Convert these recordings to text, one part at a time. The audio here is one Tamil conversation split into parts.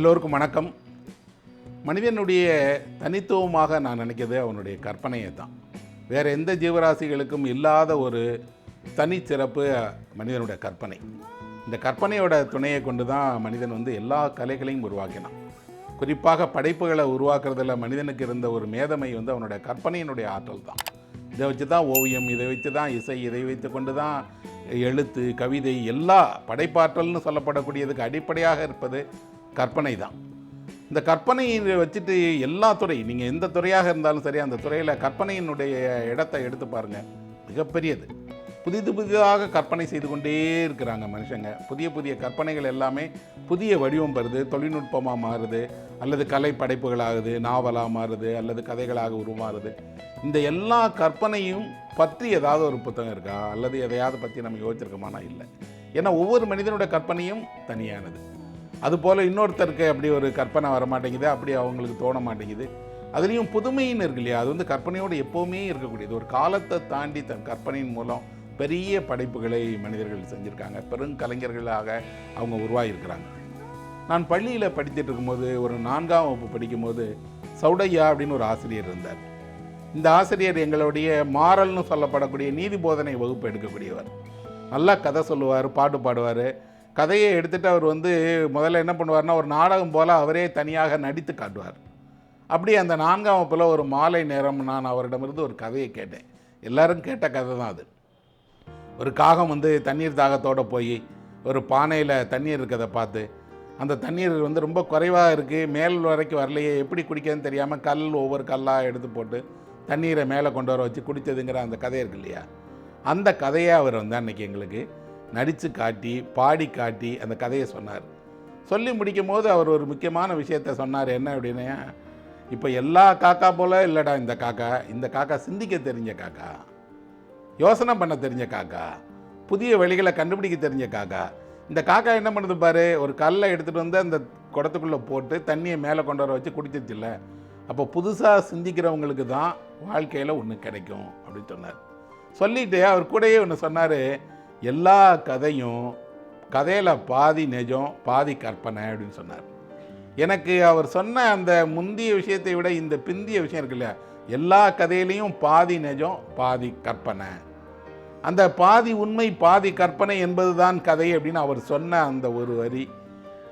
எல்லோருக்கும் வணக்கம். மனிதனுடைய தனித்துவமாக நான் நினைக்கிறது அவனுடைய கற்பனையை தான். வேறு எந்த ஜீவராசிகளுக்கும் இல்லாத ஒரு தனிச்சிறப்பு மனிதனுடைய கற்பனை. இந்த கற்பனையோட துணையை கொண்டு தான் மனிதன் வந்து எல்லா கலைகளையும் உருவாக்கினான். குறிப்பாக படைப்புகளை உருவாக்குறதுல மனிதனுக்கு இருந்த ஒரு மேதமை வந்து அவனுடைய கற்பனையினுடைய ஆற்றல் தான். இதை வச்சு தான் ஓவியம் இதை வச்சு தான் இசை இதை வைத்து கொண்டு தான் எழுத்து கவிதை எல்லா படைப்பாற்றல்னு சொல்லப்படக்கூடியதுக்கு அடிப்படையாக இருப்பது கற்பனை தான். இந்த கற்பனையை வச்சுட்டு எல்லா துறை நீங்கள் எந்த துறையாக இருந்தாலும் சரி அந்த துறையில் கற்பனையினுடைய இடத்தை எடுத்து பாருங்கள் மிகப்பெரியது. புதிது புதிதாக கற்பனை செய்து கொண்டே இருக்கிறாங்க மனுஷங்க. புதிய புதிய கற்பனைகள் எல்லாமே புதிய வடிவம் வருது தொழில்நுட்பமாக மாறுது. அல்லது கலை படைப்புகளாகுது நாவலாக மாறுது அல்லது கதைகளாக உருமாறுது இந்த எல்லா கற்பனையும் பற்றி ஏதாவது ஒரு புத்தகம் இருக்கா? அல்லது எதையாவது பற்றி நம்ம யோசிச்சிருக்கோமானா? இல்லை. ஏன்னா ஒவ்வொரு மனிதனோட கற்பனையும் தனியானது. அதுபோல் இன்னொருத்தருக்கு அப்படி ஒரு கற்பனை வர மாட்டேங்குது அப்படி அவங்களுக்கு தோண மாட்டேங்குது அதுலேயும் புதுமைன்னு இருக்கு இல்லையா? அது வந்து கற்பனையோடு எப்போவுமே இருக்கக்கூடியது. ஒரு காலத்தை தாண்டி தன் கற்பனையின் மூலம் பெரிய படைப்புகளை மனிதர்கள் செஞ்சுருக்காங்க. பெருங்கலைஞர்களாக அவங்க உருவாகியிருக்கிறாங்க. நான் பள்ளியில் படித்துட்டு இருக்கும்போது ஒரு நான்காம் வகுப்பு படிக்கும்போது சௌடையா அப்படின்னு ஒரு ஆசிரியர் இருந்தார். இந்த ஆசிரியர் எங்களுடைய மாறல்னு சொல்லப்படக்கூடிய நீதி போதனை வகுப்பு எடுக்கக்கூடியவர். நல்லா கதை சொல்லுவார் பாட்டு பாடுவார். கதையை எடுத்துட்டு அவர் வந்து முதல்ல என்ன பண்ணுவார்னா ஒரு நாடகம் போல் அவரே தனியாக நடித்து காட்டுவார். அப்படி அந்த நான்காம் வகுப்பில் ஒரு மாலை நேரம் நான் அவரிடமிருந்து ஒரு கதையை கேட்டேன். எல்லாரும் கேட்ட கதை தான் அது. ஒரு காகம் வந்து தண்ணீர் தாகத்தோடு போய் ஒரு பானையில் தண்ணீர் இருக்கிறத பார்த்து அந்த தண்ணீர் வந்து ரொம்ப குறைவாக இருக்குது மேல் வரைக்கும் வரலையே எப்படி குடிக்கிறதுன்னு தெரியாமல் கல் ஒவ்வொரு கல்லாக எடுத்து போட்டு தண்ணீரை மேலே கொண்டு வர வச்சு குடித்ததுங்கிற அந்த கதை இருக்கு இல்லையா? அந்த கதையை அவர் வந்து அன்றைக்கி எங்களுக்கு நடித்து காட்டி பாடி காட்டி அந்த கதையை சொன்னார். சொல்லி முடிக்கும் போது அவர் ஒரு முக்கியமான விஷயத்த சொன்னார். என்ன அப்படின்னா இப்போ எல்லா காக்கா போல் இல்லைடா இந்த காக்கா இந்த காக்கா சிந்திக்க தெரிஞ்ச காக்கா யோசனை பண்ண தெரிஞ்ச காக்கா புதிய வழிகளை கண்டுபிடிக்க தெரிஞ்ச காக்கா இந்த காக்கா என்ன பண்ணுது பாரு ஒரு கல்லை எடுத்துகிட்டு வந்து அந்த குடத்துக்குள்ளே போட்டு தண்ணியை மேலே கொண்டு வர வச்சு குடிச்சிருச்சுல்ல அப்போ புதுசாக சிந்திக்கிறவங்களுக்கு தான் வாழ்க்கையில் ஒன்று கிடைக்கும் அப்படின்னு சொன்னார். சொல்லிட்டு அவர் கூடயே ஒன்று சொன்னார் எல்லா கதையும் கதையில் பாதி நிஜம் பாதி கற்பனை அப்படின்னு சொன்னார். எனக்கு அவர் சொன்ன அந்த முந்திய விஷயத்தை விட இந்த பிந்திய விஷயம் இருக்கு இல்லையா எல்லா கதையிலையும் பாதி நிஜம் பாதி கற்பனை. அந்த பாதி உண்மை பாதி கற்பனை என்பதுதான் கதை அப்படின்னு அவர் சொன்ன அந்த ஒரு வரி.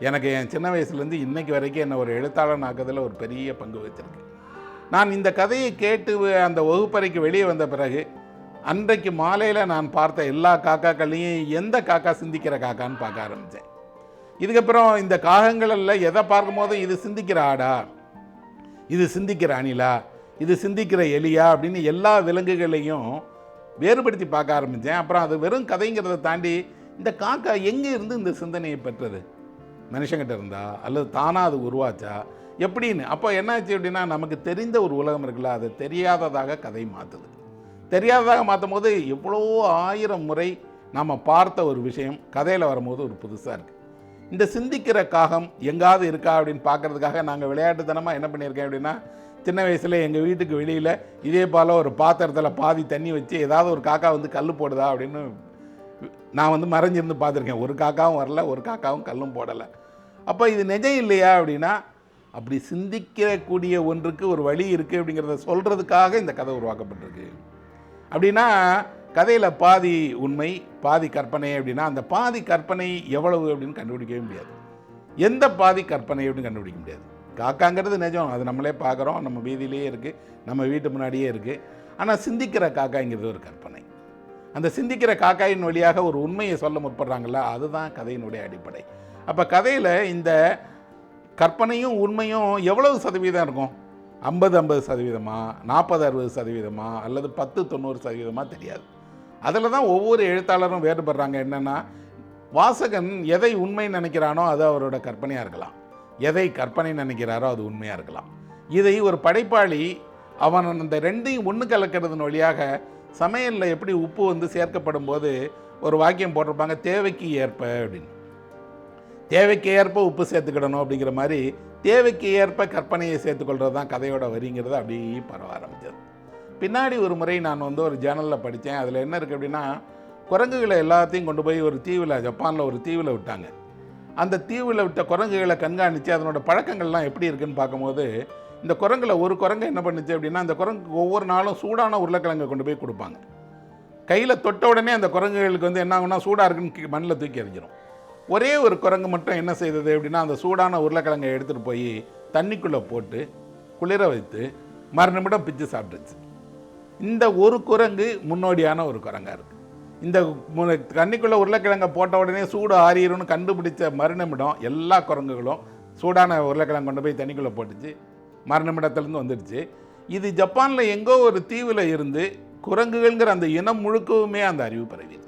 எனக்கு என் சின்ன வயசுலேருந்து இன்றைக்கு வரைக்கும் என்னை ஒரு எழுத்தாளன் ஆக்கத்தில் ஒரு பெரிய பங்கு வச்சிருக்கு. நான் இந்த கதையை கேட்டு அந்த வகுப்பறைக்கு வெளியே வந்த பிறகு அன்றைக்கு மாலையில் நான் பார்த்த எல்லா காக்காக்களையும் எந்த காக்கா சிந்திக்கிற காக்கான்னு பார்க்க ஆரம்பித்தேன் இதுக்கப்புறம் இந்த காகங்களெல்லாம் எதை பார்க்கும்போது இது சிந்திக்கிற ஆடா இது சிந்திக்கிற அணிலா இது சிந்திக்கிற எலியா அப்படின்னு எல்லா விலங்குகளையும் வேறுபடுத்தி பார்க்க ஆரம்பித்தேன் அப்புறம் அது வெறும் கதைங்கிறத தாண்டி இந்த காக்கா எங்கே இருந்து இந்த சிந்தனையை பெற்றது? மனுஷங்கிட்ட இருந்தா? அல்லது தானாக அது உருவாச்சா? எப்படின்னு? அப்போ என்னாச்சு அப்படின்னா நமக்கு தெரிந்த ஒரு உலகம் இருக்குல்ல அது தெரியாததாக கதை மாற்றுது தெரியாததாக மாற்றும் போது எவ்வளோ ஆயிரம் முறை நாம் பார்த்த ஒரு விஷயம் கதையில் வரும்போது ஒரு புதுசாக இருக்குது இந்த சிந்திக்கிற காகம் எங்காவது இருக்கா அப்படின்னு பார்க்குறதுக்காக நாங்கள் விளையாட்டுத்தனமாக என்ன பண்ணியிருக்கேன் அப்படின்னா சின்ன வயசில் எங்கள் வீட்டுக்கு வெளியில் இதே போல் ஒரு பாத்திரத்தில் பாதி தண்ணி வச்சு ஏதாவது ஒரு காக்கா வந்து கல் போடுதா அப்படின்னு நான் வந்து மறைஞ்சிருந்து பார்த்துருக்கேன். ஒரு காக்காவும் வரல ஒரு காக்காவும் கல்லும் போடலை. அப்போ இது நிஜம் இல்லையா அப்படின்னா அப்படி சிந்திக்கக்கூடிய ஒன்றுக்கு ஒரு வழி இருக்குது அப்படிங்கிறத சொல்கிறதுக்காக இந்த கதை உருவாக்கப்பட்டிருக்கு. அப்படின்னா கதையில் பாதி உண்மை பாதி கற்பனை அப்படின்னா அந்த பாதி கற்பனை எவ்வளவு அப்படின்னு கண்டுபிடிக்கவே முடியாது. எந்த பாதி கற்பனை அப்படின்னு கண்டுபிடிக்க முடியாது. காக்காங்கிறது நிஜம். அது நம்மளே பார்க்குறோம். நம்ம வீதியிலேயே இருக்குது நம்ம வீட்டு முன்னாடியே இருக்குது ஆனால் சிந்திக்கிற காக்காங்கிறது ஒரு கற்பனை. அந்த சிந்திக்கிற காக்காயின் வழியாக ஒரு உண்மையை சொல்ல முற்படுறாங்களா அதுதான் கதையினுடைய அடிப்படை. அப்போ கதையில் இந்த கற்பனையும் உண்மையும் எவ்வளவு சதவீதம் இருக்கும்? ஐம்பது ஐம்பது சதவீதமா நாற்பது அறுபது சதவீதமா அல்லது பத்து தொண்ணூறு சதவீதமா தெரியாது. அதில் தான் ஒவ்வொரு எழுத்தாளரும் வேறுபடுறாங்க. என்னென்னா வாசகன் எதை உண்மை நினைக்கிறானோ அது அவரோட கற்பனையாக இருக்கலாம். எதை கற்பனை நினைக்கிறாரோ அது உண்மையாக இருக்கலாம். இதை ஒரு படைப்பாளி அவன் அந்த ரெண்டையும் ஒன்று கலக்கிறதன் வழியாக சமையலில் எப்படி உப்பு வந்து சேர்க்கப்படும் போது ஒரு வாக்கியம் போட்டிருப்பாங்க தேவைக்கு ஏற்ப அப்படின்னு. தேவைக்கு ஏற்ப உப்பு சேர்த்துக்கிடணும் அப்படிங்கிற மாதிரி தேவைக்கு ஏற்ப கற்பனையை சேர்த்துக்கொள்கிறது தான் கதையோட வரிங்கிறது அப்படியே பரவ ஆரம்பிச்சது. பின்னாடி ஒரு முறை நான் வந்து ஒரு ஜேர்னலில் படித்தேன். அதில் என்ன இருக்குது அப்படின்னா குரங்குகளை எல்லாத்தையும் கொண்டு போய் ஒரு தீவில் ஜப்பானில் ஒரு தீவில் விட்டாங்க. அந்த தீவில் விட்ட குரங்குகளை கண்காணித்து அதனோட பழக்கங்கள்லாம் எப்படி இருக்குன்னு பார்க்கும்போது இந்த குரங்குல ஒரு குரங்கு என்ன பண்ணுச்சு அப்படின்னா அந்த குரங்குக்கு ஒவ்வொரு நாளும் சூடான உருளைக்கிழங்கை கொண்டு போய் கொடுப்பாங்க. கையில் தொட்ட உடனே அந்த குரங்குகளுக்கு வந்து என்ன ஆகும்னா சூடாக இருக்குன்னு மண்ணில் தூக்கி எறிஞ்சிடும் ஒரே ஒரு குரங்கு மட்டும் என்ன செய்தது அப்படின்னா அந்த சூடான உருளைக்கிழங்கை எடுத்துகிட்டு போய் தண்ணிக்குள்ளே போட்டு குளிர வைத்து மறு நிமிடம் பிச்சு சாப்பிட்டுச்சு இந்த ஒரு குரங்கு முன்னோடியான ஒரு குரங்காக இருக்குது இந்த மு- உருளைக்கிழங்கை போட்ட உடனே சூடு ஆறிடும்னு கண்டுபிடிச்ச மறுநிமிடம் எல்லா குரங்குகளும் சூடான உருளைக்கிழங்கு கொண்டு போய் தண்ணிக்குள்ளே போட்டுச்சு. மறுநிமிடத்துலேருந்து வந்துடுச்சு இது ஜப்பானில் எங்கோ ஒரு தீவில் இருந்து குரங்குகள்ங்கிற அந்த இனம் முழுக்கவுமே அந்த அறிவு பரவிடுச்சு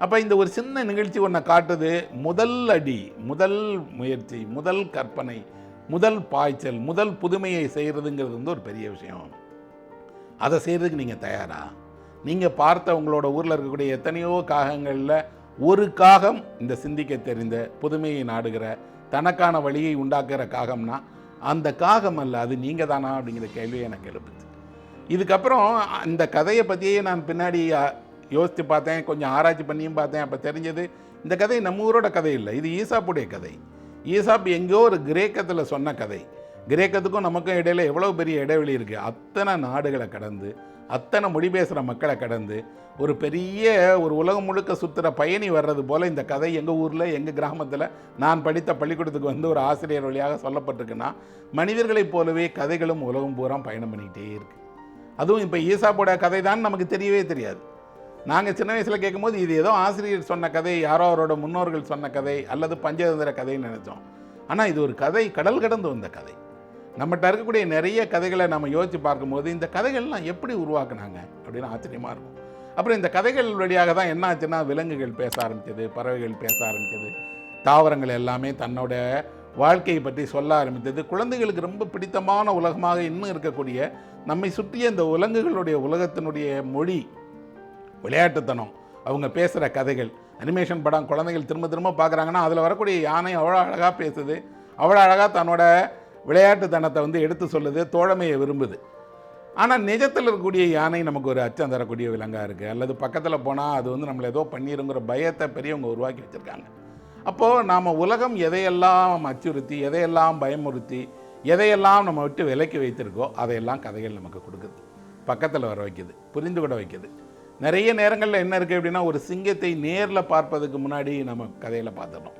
அப்போ இந்த ஒரு சின்ன நிகழ்ச்சி ஒன்றை காட்டுது. முதல் அடி முதல் முயற்சி முதல் கற்பனை முதல் பாய்ச்சல் முதல் புதுமையை செய்கிறதுங்கிறது வந்து ஒரு பெரிய விஷயம். அதை செய்கிறதுக்கு நீங்கள் தயாரா? நீங்கள் பார்த்த உங்களோட ஊரில் இருக்கக்கூடிய எத்தனையோ காகங்களில் ஒரு காகம் இந்த சிந்திக்க தெரிந்த புதுமையை நாடுகிற தனக்கான வழியை உண்டாக்குற காகம்னா அந்த காகம் அல்ல அது நீங்கள் தானா அப்படிங்கிற கேள்வியை எனக்கு எழுப்புச்சு இதுக்கப்புறம் இந்த கதையை பற்றியே நான் பின்னாடி யோசித்து பார்த்தேன் கொஞ்சம் ஆராய்ச்சி பண்ணியும் பார்த்தேன் அப்போ தெரிஞ்சது இந்த கதை நம்ம ஊரோட கதை இல்லை. இது ஈசாப்புடைய கதை. ஈசாப் எங்கேயோ ஒரு கிரேக்கத்தில் சொன்ன கதை. கிரேக்கத்துக்கும் நமக்கும் இடையில எவ்வளோ பெரிய இடைவெளி இருக்குது அத்தனை நாடுகளை கடந்து அத்தனை மொழி பேசுகிற மக்களை கடந்து ஒரு பெரிய ஒரு உலகம் முழுக்க சுற்றுற பயணி வர்றது போல் இந்த கதை எங்கள் ஊரில் எங்கள் கிராமத்தில் நான் படித்த பள்ளிக்கூடத்துக்கு வந்து ஒரு ஆசிரியர் வழியாக சொல்லப்பட்டிருக்குன்னா மனிதர்களைப் போலவே கதைகளும் உலகம் பூரா பயணம் பண்ணிக்கிட்டே இருக்குது அதுவும் இப்போ ஈசாப்போட கதை தான் நமக்கு தெரியவே தெரியாது. நாங்கள் சின்ன வயசில் கேட்கும்போது இது ஏதோ ஆசிரியர் சொன்ன கதை யாரோ அவரோட முன்னோர்கள் சொன்ன கதை அல்லது பஞ்சதந்திர கதைன்னு நினச்சோம். ஆனால் இது ஒரு கதை கடல் கடந்து வந்த கதை. நம்மகிட்ட இருக்கக்கூடிய நிறைய கதைகளை நம்ம யோசித்து பார்க்கும்போது இந்த கதைகள்லாம் எப்படி உருவாக்குனாங்க அப்படின்னு ஆச்சரியமாக இருக்கும். அப்புறம் இந்த கதைகள் வழியாக தான் என்ன ஆச்சுன்னா விலங்குகள் பேச ஆரம்பித்தது பறவைகள் பேச ஆரம்பித்தது தாவரங்கள் எல்லாமே தன்னோட வாழ்க்கையை பற்றி சொல்ல ஆரம்பித்தது. குழந்தைகளுக்கு ரொம்ப பிடித்தமான உலகமாக இன்னும் இருக்கக்கூடிய நம்மை சுற்றிய இந்த விலங்குகளுடைய உலகத்தினுடைய மொழி விளையாட்டுத்தனம். அவங்க பேசுகிற கதைகள். அனிமேஷன் படம் குழந்தைகள் திரும்ப திரும்ப பார்க்குறாங்கன்னா அதில் வரக்கூடிய யானை அவ்வளோ அழகாக பேசுது. அவ்வளோ அழகாக தன்னோட விளையாட்டுத்தனத்தை வந்து எடுத்து சொல்லுது தோழமையை விரும்புது. ஆனால் நிஜத்தில் இருக்கக்கூடிய யானை நமக்கு ஒரு அச்சம் தரக்கூடிய விலங்காக இருக்குது அல்லது பக்கத்தில் போனால் அது வந்து நம்மளை ஏதோ பண்ணிருங்கிற பயத்தை பெரியவங்க உருவாக்கி வச்சுருக்காங்க. அப்போது நாம் உலகம் எதையெல்லாம் அச்சுறுத்தி எதையெல்லாம் பயமுறுத்தி எதையெல்லாம் நம்ம விட்டு விலக்கி வைத்திருக்கோ அதையெல்லாம் கதைகள் நமக்கு கொடுக்குது. பக்கத்தில் வர வைக்குது புரிந்து கூட வைக்குது. நிறைய நேரங்களில் என்ன இருக்குது அப்படின்னா ஒரு சிங்கத்தை நேரில் பார்ப்பதுக்கு முன்னாடி நம்ம கதையில் பார்த்துடணும்.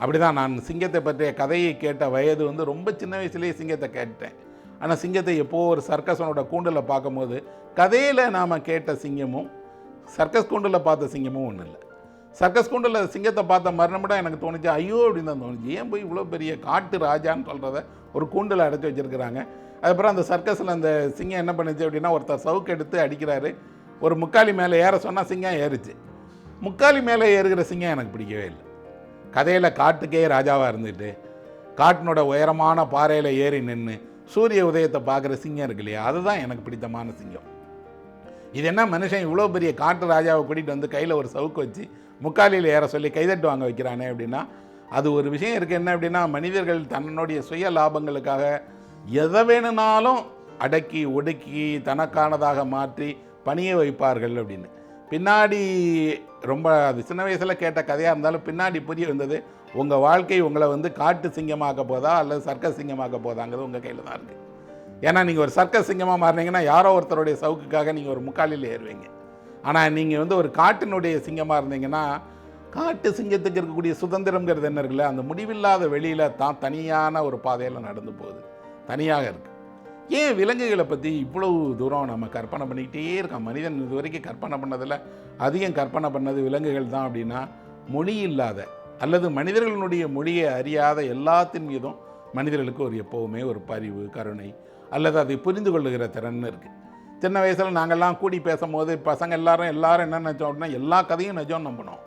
அப்படிதான் நான் சிங்கத்தை பற்றிய கதையை கேட்ட வயது வந்து ரொம்ப சின்ன வயசுலேயே சிங்கத்தை கேட்டேன். ஆனால் சிங்கத்தை எப்போது ஒரு சர்க்கஸனோட கூண்டில் பார்க்கும்போது கதையில் நாம் கேட்ட சிங்கமும் சர்க்கஸ் கூண்டில் பார்த்த சிங்கமும் ஒன்றும் இல்லை. சர்க்கஸ் கூண்டில் சிங்கத்தை பார்த்த மறுநிமிடம் எனக்கு தோணுச்சு ஐயோ அப்படின்னு தான் தோணுச்சு. ஏன் போய் இவ்வளோ பெரிய காட்டு ராஜான்னு சொல்கிறத ஒரு கூண்டில் அடைச்சி வச்சிருக்கிறாங்க. அதுக்கப்புறம் அந்த சர்க்கஸில் அந்த சிங்கம் என்ன பண்ணுச்சு அப்படின்னா ஒருத்தர் சவுக்கு எடுத்து அடிக்கிறாரு. ஒரு முக்காலி மேலே ஏற சொன்னால் சிங்கம் ஏறுச்சு. முக்காலி மேலே ஏறுகிற சிங்கம் எனக்கு பிடிக்கவே இல்லை. கதையில் காட்டுக்கே ராஜாவாக இருந்துட்டு காட்டினோட உயரமான பாறையில் ஏறி நின்று சூரிய உதயத்தை பார்க்குற சிங்கம் இருக்கு இல்லையா? அதுதான் எனக்கு பிடித்தமான சிங்கம். இது என்ன மனுஷன் இவ்வளோ பெரிய காட்டு ராஜாவை கூட்டிகிட்டு வந்து கையில் ஒரு சவுக்கு வச்சு முக்காலியில் ஏற சொல்லி கைதட்டு வாங்க வைக்கிறானே அப்படின்னா அது ஒரு விஷயம் இருக்குது என்ன அப்படின்னா மனிதர்கள் தன்னுடைய சுய லாபங்களுக்காக எதை வேணும்னாலும் அடக்கி ஒடுக்கி தனக்கானதாக மாற்றி பணிய வைப்பார்கள் அப்படின்னு. பின்னாடி ரொம்ப அது சின்ன வயசில் கேட்ட கதையாக இருந்தாலும் பின்னாடி புரிய வந்தது உங்கள் வாழ்க்கை உங்களை வந்து காட்டு சிங்கமாக்க போதா அல்லது சர்க்கஸ் சிங்கமாக்க போதாங்கிறது உங்கள் கையில் தான் இருக்குது ஏன்னா நீங்கள் ஒரு சர்க்கஸ் சிங்கமாக மாறினீங்கன்னா யாரோ ஒருத்தருடைய சவுக்குக்காக நீங்கள் ஒரு முக்காலில் ஏறுவீங்க. ஆனால் நீங்கள் வந்து ஒரு காட்டினுடைய சிங்கமாக இருந்தீங்கன்னா காட்டு சிங்கத்துக்கு இருக்கக்கூடிய சுதந்திரம்ங்கிறது என்ன இருக்குல்ல அந்த முடிவில்லாத வெளியில் தான் தனியான ஒரு பாதையில் நடந்து போகுது. தனியாக இருக்குது ஏன் விலங்குகளை பற்றி இவ்வளவு தூரம் நம்ம கற்பனை பண்ணிக்கிட்டே இருக்கோம்? மனிதன் இது வரைக்கும் கற்பனை பண்ணதில் அதிகம் கற்பனை பண்ணது விலங்குகள் தான் அப்படின்னா மொழி இல்லாத அல்லது மனிதர்களுடைய மொழியை அறியாத எல்லாத்தின் மீதும் மனிதர்களுக்கு ஒரு எப்போவுமே ஒரு பரிவு கருணை அல்லது அதை புரிந்து கொள்ளுகிற திறன் இருக்குது சின்ன வயசில் நாங்கள்லாம் கூடி பேசும்போது பசங்க எல்லாரும் எல்லாரும் என்ன நினச்சோம் அப்படின்னா எல்லா கதையும் நிஜம் நம்பணும்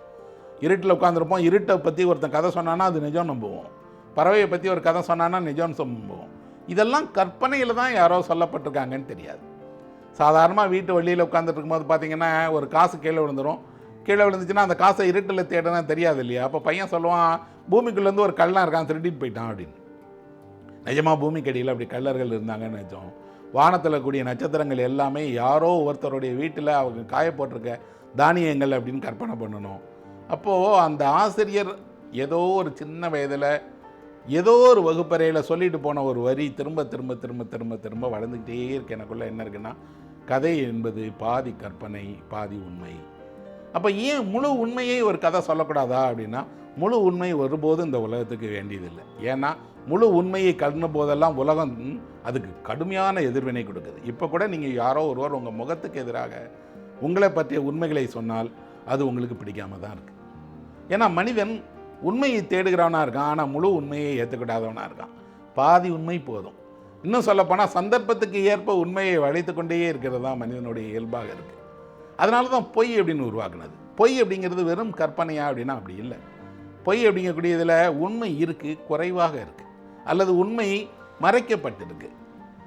இருட்டில் உட்காந்துருப்போம் இருட்டை பற்றி ஒருத்தன் கதை சொன்னான்னா அது நிஜம் நம்புவோம். பறவையை பற்றி ஒரு கதை சொன்னான்னா நிஜம்னு நம்புவோம். இதெல்லாம் கற்பனையில் தான் யாரோ சொல்லப்பட்டிருக்காங்கன்னு தெரியாது. சாதாரணமாக வீட்டு வழியில் உட்காந்துட்டு இருக்கும்போது பார்த்தீங்கன்னா ஒரு காசு கீழே விழுந்துரும். கீழே விழுந்துச்சுன்னா அந்த காசை இருட்டில் தேடனா தெரியாது இல்லையா? அப்போ பையன் சொல்லுவான் பூமிக்குள்ளேருந்து ஒரு கள்ளன் இருக்கான் திருடிட்டு போயிட்டான் அப்படின்னு. நிஜமாக பூமிக்கடியில் அப்படி கள்ளர்கள் இருந்தாங்கன்னு நினச்சோம். வானத்தில் கூடிய நட்சத்திரங்கள் எல்லாமே யாரோ ஒருத்தருடைய வீட்டில் அவங்க காய போட்டிருக்க தானியங்கள் அப்படின்னு கற்பனை பண்ணணும். அப்போது அந்த ஆசிரியர் ஏதோ ஒரு சின்ன வயதில் ஏதோ ஒரு வகுப்பறையில் சொல்லிட்டு போன ஒரு வரி திரும்ப திரும்ப திரும்ப திரும்ப திரும்ப வளர்ந்துக்கிட்டே இருக்கு. எனக்குள்ளே என்ன இருக்குன்னா கதை என்பது பாதி கற்பனை பாதி உண்மை. அப்போ ஏன் முழு உண்மையை ஒரு கதை சொல்லக்கூடாதா அப்படின்னா முழு உண்மை ஒருபோதும் இந்த உலகத்துக்கு வேண்டியதில்லை. ஏன்னா முழு உண்மையை கலந்த போதெல்லாம் உலகம் அதுக்கு கடுமையான எதிர்வினை கொடுக்குது. இப்போ கூட நீங்கள் யாரோ ஒருவர் உங்கள் முகத்துக்கு எதிராக உங்களை பற்றிய உண்மைகளை சொன்னால் அது உங்களுக்கு பிடிக்காம தான் இருக்குது ஏன்னா மனிதன் உண்மையை தேடுகிறவனாக இருக்கான் ஆனால் முழு உண்மையை ஏற்றுக்கிடாதவனாக இருக்கான். பாதி உண்மை போதும். இன்னும் சொல்லப்போனால் சந்தர்ப்பத்துக்கு ஏற்ப உண்மையை வளைத்து கொண்டே இருக்கிறது தான் மனிதனுடைய இயல்பாக இருக்குது அதனால தான் பொய் அப்படின்னு உருவாக்குனது. பொய் அப்படிங்கிறது வெறும் கற்பனையா அப்படின்னா அப்படி இல்லை. பொய் அப்படிங்கக்கூடியதில் உண்மை இருக்குது குறைவாக இருக்குது அல்லது உண்மை மறைக்கப்பட்டிருக்கு.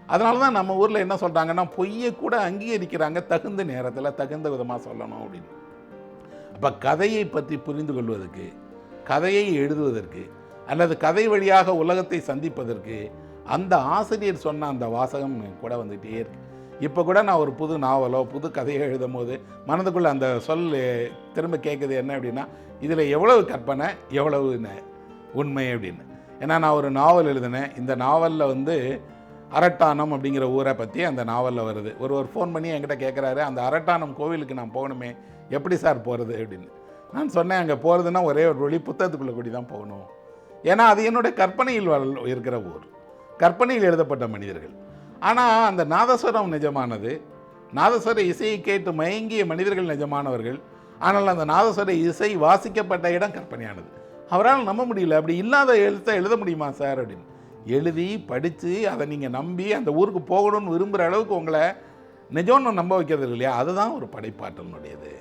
அதனால தான் நம்ம ஊரில் என்ன சொல்கிறாங்கன்னா பொய்யை கூட அங்கீகரிக்கிறாங்க தகுந்த நேரத்தில் தகுந்த விதமாக சொல்லணும் அப்படின்னு. அப்போ கதையை பற்றி புரிந்து கொள்வதற்கு கதையை எழுதுவதற்கு அல்லது கதை வழியாக உலகத்தை சந்திப்பதற்கு அந்த ஆசிரியர் சொன்ன அந்த வாசகம் கூட வந்துகிட்டே இருக்கு. இப்போ கூட நான் ஒரு புது நாவலோ புது கதையை எழுதும் போது மனதுக்குள்ளே அந்த சொல் திரும்ப கேட்குது என்ன அப்படின்னா இதில் எவ்வளவு கற்பனை எவ்வளவு உண்மை அப்படின்னு. ஏன்னா நான் ஒரு நாவல் எழுதினேன். இந்த நாவலில் வந்து அரட்டானம் அப்படிங்கிற ஊரை பற்றி அந்த நாவலில் வருது. ஒரு ஒரு ஃபோன் பண்ணி என்கிட்ட கேட்குறாரு அந்த அரட்டானம் கோவிலுக்கு நான் போகணுமே எப்படி சார் போகிறது அப்படின்னு. நான் சொன்னேன் அங்கே போகிறதுனா ஒரே ஒரு வழி புத்தகத்துக்குள்ளே கூடி தான் போகணும். ஏன்னா அது என்னுடைய கற்பனையில் இருக்கிற ஊர். கற்பனையில் எழுதப்பட்ட மனிதர்கள். ஆனால் அந்த நாதஸ்வரம் நிஜமானது நாதஸ்வர இசையை கேட்டு மயங்கிய மனிதர்கள் நிஜமானவர்கள் ஆனால் அந்த நாதஸ்வர இசை வாசிக்கப்பட்ட இடம் கற்பனையானது. அவரால் நம்ப முடியல அப்படி இல்லாத எழுத்தை எழுத முடியுமா சார் அப்படின்னு. எழுதி படித்து அதை நீங்கள் நம்பி அந்த ஊருக்கு போகணும்னு விரும்புகிற அளவுக்கு உங்களை நிஜம்னு நம்ப வைக்கிறது இல்லையா? அதுதான் ஒரு படைப்பாற்றலினுடையது.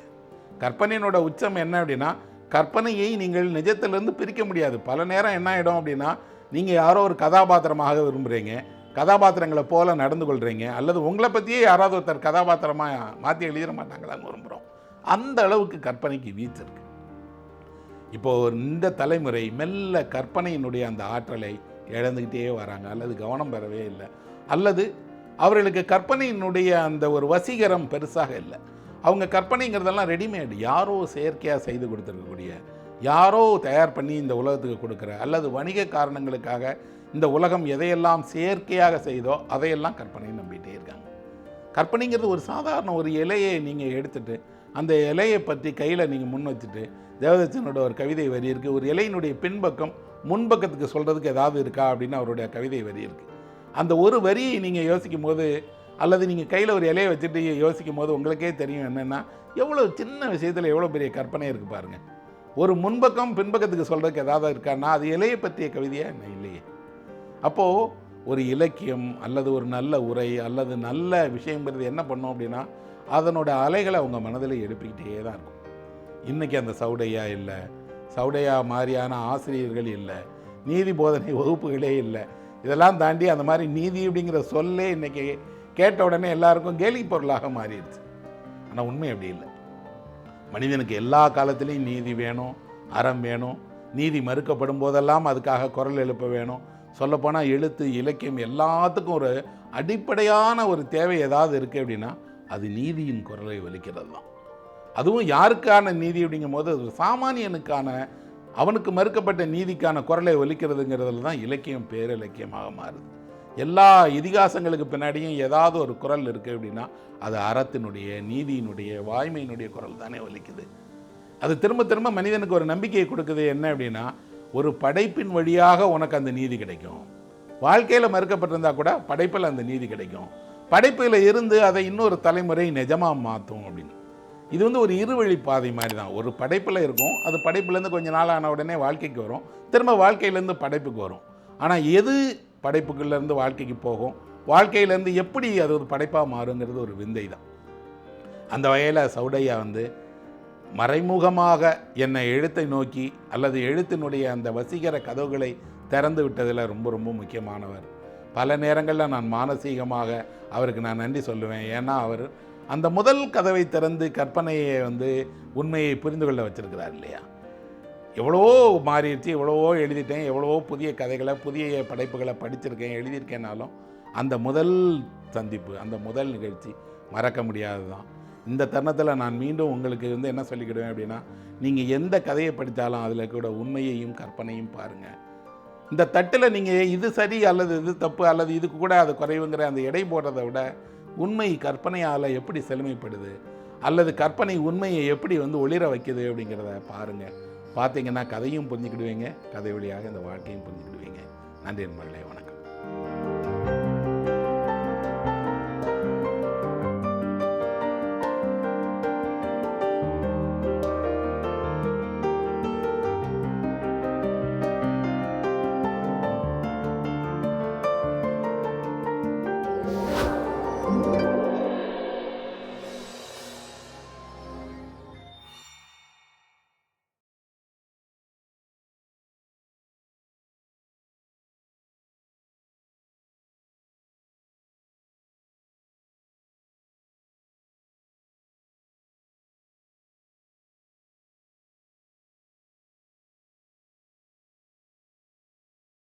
கற்பனையினோட உச்சம் என்ன அப்படின்னா கற்பனையை நீங்கள் நிஜத்திலிருந்து பிரிக்க முடியாது. பல நேரம் என்ன ஆகிடும் அப்படின்னா நீங்கள் யாரோ ஒரு கதாபாத்திரமாக விரும்புகிறீங்க கதாபாத்திரங்களை போல நடந்து கொள்கிறீங்க அல்லது உங்களை பற்றியே யாராவது ஒருத்தர் கதாபாத்திரமாக மாற்றி எழுதிட மாட்டாங்களான்னு விரும்புகிறோம் அந்த அளவுக்கு கற்பனைக்கு வீச்சு இருக்கு. இப்போது இந்த தலைமுறை மெல்ல கற்பனையினுடைய அந்த ஆற்றலை இழந்துக்கிட்டே வராங்க அல்லது கவனம் பெறவே இல்லை அல்லது அவர்களுக்கு கற்பனையினுடைய அந்த ஒரு வசீகரம் பெருசாக இல்லை. அவங்க கற்பனைங்கிறதெல்லாம் ரெடிமேட் யாரோ செயற்கையாக செய்து கொடுத்துருக்கக்கூடிய யாரோ தயார் பண்ணி இந்த உலகத்துக்கு கொடுக்குற அல்லது வணிக காரணங்களுக்காக இந்த உலகம் எதையெல்லாம் செயற்கையாக செய்தோ அதையெல்லாம் கற்பனையை நம்பிட்டே இருக்காங்க. கற்பனைங்கிறது ஒரு சாதாரண ஒரு இலையை நீங்கள் எடுத்துட்டு அந்த இலையை பற்றி கையில் நீங்கள் முன் வச்சுட்டு தேவதச்சனோட ஒரு கவிதை வரி இருக்குது ஒரு இலையினுடைய பின்பக்கம் முன்பக்கத்துக்கு சொல்கிறதுக்கு ஏதாவது இருக்கா அப்படின்னு அவருடைய கவிதை வரி இருக்குது அந்த ஒரு வரியை நீங்கள் யோசிக்கும் போது அல்லது நீங்கள் கையில் ஒரு இலையை வச்சுட்டு யோசிக்கும் போது உங்களுக்கே தெரியும் என்னென்னா எவ்வளோ சின்ன விஷயத்தில் எவ்வளோ பெரிய கற்பனை இருக்குது பாருங்கள் ஒரு முன்பக்கம் பின்பக்கத்துக்கு சொல்கிறதுக்கு ஏதாவது இருக்கான்னா அது இலையை பற்றிய கவிதையாக என்ன? இல்லையே. அப்போது ஒரு இலக்கியம் அல்லது ஒரு நல்ல உரை அல்லது நல்ல விஷயங்கிறது என்ன பண்ணோம் அப்படின்னா அதனோட அலைகளை அவங்க மனதில் எழுப்பிக்கிட்டே தான் இருக்கும். இன்றைக்கி அந்த சவுடையா இல்லை சவுடையா மாதிரியான ஆசிரியர்கள் இல்லை நீதி போதனை வகுப்புகளே இல்லை இதெல்லாம் தாண்டி அந்த மாதிரி நீதி அப்படிங்கிற சொல்லே இன்றைக்கி கேட்ட உடனே எல்லாருக்கும் கேலி பொருளாக மாறிடுச்சு. ஆனால் உண்மை அப்படி இல்லை. மனிதனுக்கு எல்லா காலத்திலையும் நீதி வேணும் அறம் வேணும். நீதி மறுக்கப்படும் போதெல்லாம் அதுக்காக குரல் எழுப்ப வேணும். சொல்லப்போனால் எழுத்து இலக்கியம் எல்லாத்துக்கும் ஒரு அடிப்படையான ஒரு தேவை ஏதாவது இருக்குது அப்படின்னா அது நீதியின் குரலை ஒலிக்கிறது தான். அதுவும் யாருக்கான நீதி அப்படிங்கும் போது அது ஒரு சாமானியனுக்கான அவனுக்கு மறுக்கப்பட்ட நீதிக்கான குரலை ஒலிக்கிறதுங்கிறதுல தான் இலக்கியம் பேரிலக்கியமாக மாறுது. எல்லா இதிகாசங்களுக்கு பின்னாடியும் ஏதாவது ஒரு குரல் இருக்குது அப்படின்னா அது அறத்தினுடைய நீதியினுடைய வாய்மையினுடைய குரல் தானே ஒலிக்குது. அது திரும்ப திரும்ப மனிதனுக்கு ஒரு நம்பிக்கையை கொடுக்குது என்ன அப்படின்னா ஒரு படைப்பின் வழியாக உனக்கு அந்த நீதி கிடைக்கும். வாழ்க்கையில் மறுக்கப்பட்டிருந்தா கூட படைப்பில் அந்த நீதி கிடைக்கும். படைப்பில் இருந்து அதை இன்னொரு தலைமுறை நிஜமாக மாற்றும் அப்படின்னு. இது வந்து ஒரு இருவழி பாதை மாதிரி தான். ஒரு படைப்பில் இருக்கும் அது படைப்புலேருந்து கொஞ்ச நாள் ஆன உடனே வாழ்க்கைக்கு வரும். திரும்ப வாழ்க்கையிலேருந்து படைப்புக்கு வரும். ஆனால் எது படைப்புக்குள்ளேருந்து வாழ்க்கைக்கு போகும். வாழ்க்கையிலேருந்து எப்படி அது ஒரு படைப்பாக மாறுங்கிறது ஒரு விந்தை தான் அந்த வகையில் சௌடையா வந்து மறைமுகமாக என்னை எழுத்தை நோக்கி அல்லது எழுத்தினுடைய அந்த வசீகர கதவுகளை திறந்து விட்டதில் ரொம்ப ரொம்ப முக்கியமானவர். பல நேரங்களில் நான் மானசீகமாக அவருக்கு நான் நன்றி சொல்லுவேன். ஏன்னா அவர் அந்த முதல் கதவை திறந்து கற்பனையை வந்து உண்மையை புரிந்து கொள்ள வச்சுருக்கிறார் இல்லையா? எவ்வளவோ மாறிடுச்சு எவ்வளவோ எழுதிட்டேன் எவ்வளவோ புதிய கதைகளை புதிய படைப்புகளை படிச்சிருக்கேன் எழுதியிருக்கேனாலும் அந்த முதல் சந்திப்பு அந்த முதல் நிகழ்ச்சி மறக்க முடியாது தான் இந்த தருணத்தில் நான் மீண்டும் உங்களுக்கு வந்து என்ன சொல்லிக்கிடுவேன் அப்படின்னா நீங்கள் எந்த கதையை படித்தாலும் அதில் கூட உண்மையையும் கற்பனையும் பாருங்கள் இந்த தட்டில் நீங்கள் இது சரி அல்லது இது தப்பு அல்லது இதுக்கு கூட அது குறைவுங்கிற அந்த எடை போடுறதை விட உண்மை கற்பனையால் எப்படி செழுமைப்படுது அல்லது கற்பனை உண்மையை எப்படி வந்து ஒளிர வைக்குது அப்படிங்கிறத பாருங்கள் பார்த்தீங்கன்னா கதையும் புரிஞ்சுக்கிடுவீங்க கதை வழியாக இந்த வாழ்க்கையும் புரிஞ்சுக்கிடுவீங்க. நன்றி நண்பர்களே வணக்கம்.